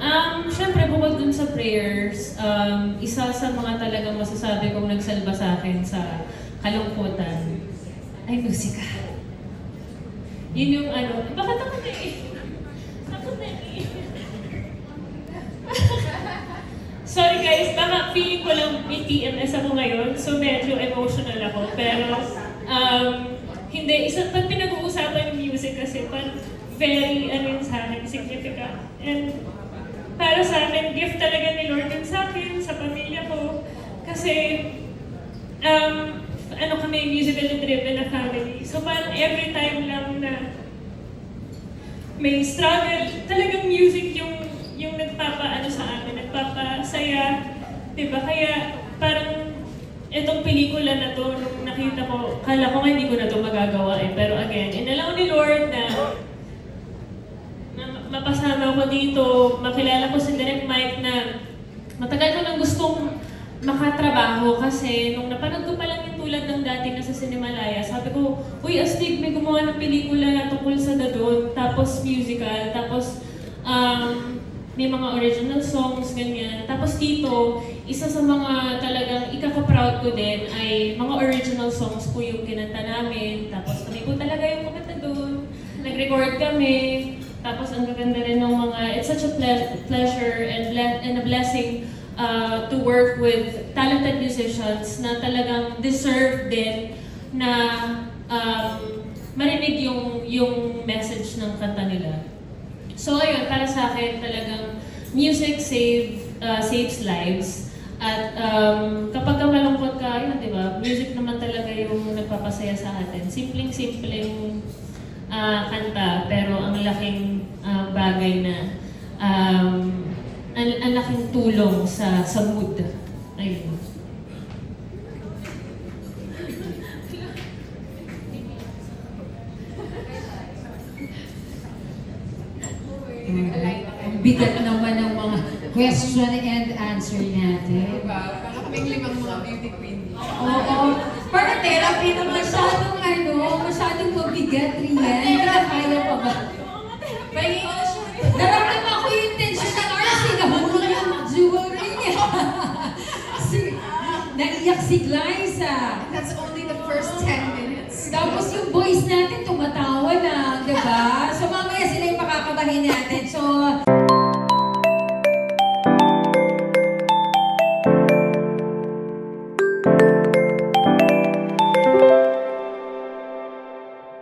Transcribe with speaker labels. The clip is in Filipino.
Speaker 1: um, Siyempre, bukod dun sa prayers, um, isa sa mga talagang masasabi kong nagsalba sa akin sa kalungkutan ay musika. Yun ano, eh, bakit ako na eh? Ako na eh. Sorry guys, baka feeling ko lang may TMS ngayon, so medyo emotional ako. Pero, um, hindi, isang pag music kasi, parang very, ano yun sa akin, significant. And para sa akin, gift talaga ni Lord yun sa akin, sa pamilya ko. Kasi, um, ano kami, musically driven na family. So parang every time lang na may struggle, talagang music yung yung nagpapaano sa amin, nagpapasaya. Diba? Kaya parang itong pelikula na to, nung nakita ko, kala ko nga hindi ko na to magagawa eh. Pero again, inalaw ni mapasama ko dito, makilala ko si Direk Mike na matagal ko nang gustong makatrabaho kasi nung napanood ko pa lang yung tulad ng dati na sa Cinemalaya, sabi ko, Uy, Astig, may gumawa ng pelikula na tungkol sa Dadon, tapos musical, tapos um, may mga original songs, ganyan. Tapos dito, isa sa mga talagang ikaka-proud ko din ay mga original songs po yung kinanta namin. Tapos kami po talaga yung kumanta doon. Nag-record kami. Tapos ang gaganda rin ng mga, it's such a ple- pleasure and, and a blessing uh, to work with talented musicians na talagang deserve din na um, marinig yung, yung message ng kanta nila. So ayun, para sa akin talagang music save, uh, saves lives. At um, kapag ka malungkot ka, yun, di ba? Music naman talaga yung nagpapasaya sa atin. Simpleng-simpleng ah, kanta, pero ang laking ah, bagay na um, ang, ang laking tulong sa, sa mood. Ayun.
Speaker 2: Ang bigat naman ng mga question and answer natin.
Speaker 3: Diba? Parang kaming limang mga beauty queen.
Speaker 2: Oo. Parang therapy na masyadong ano, masyadong mabigat, Rian. Kaya pa ba?
Speaker 3: May ano.
Speaker 2: Naramdaman ko yung tension ng RC. Nahulog yung jewelry niya. si, naiyak si Glyza.
Speaker 3: That's only the first 10 minutes.
Speaker 2: Tapos yung boys natin tumatawa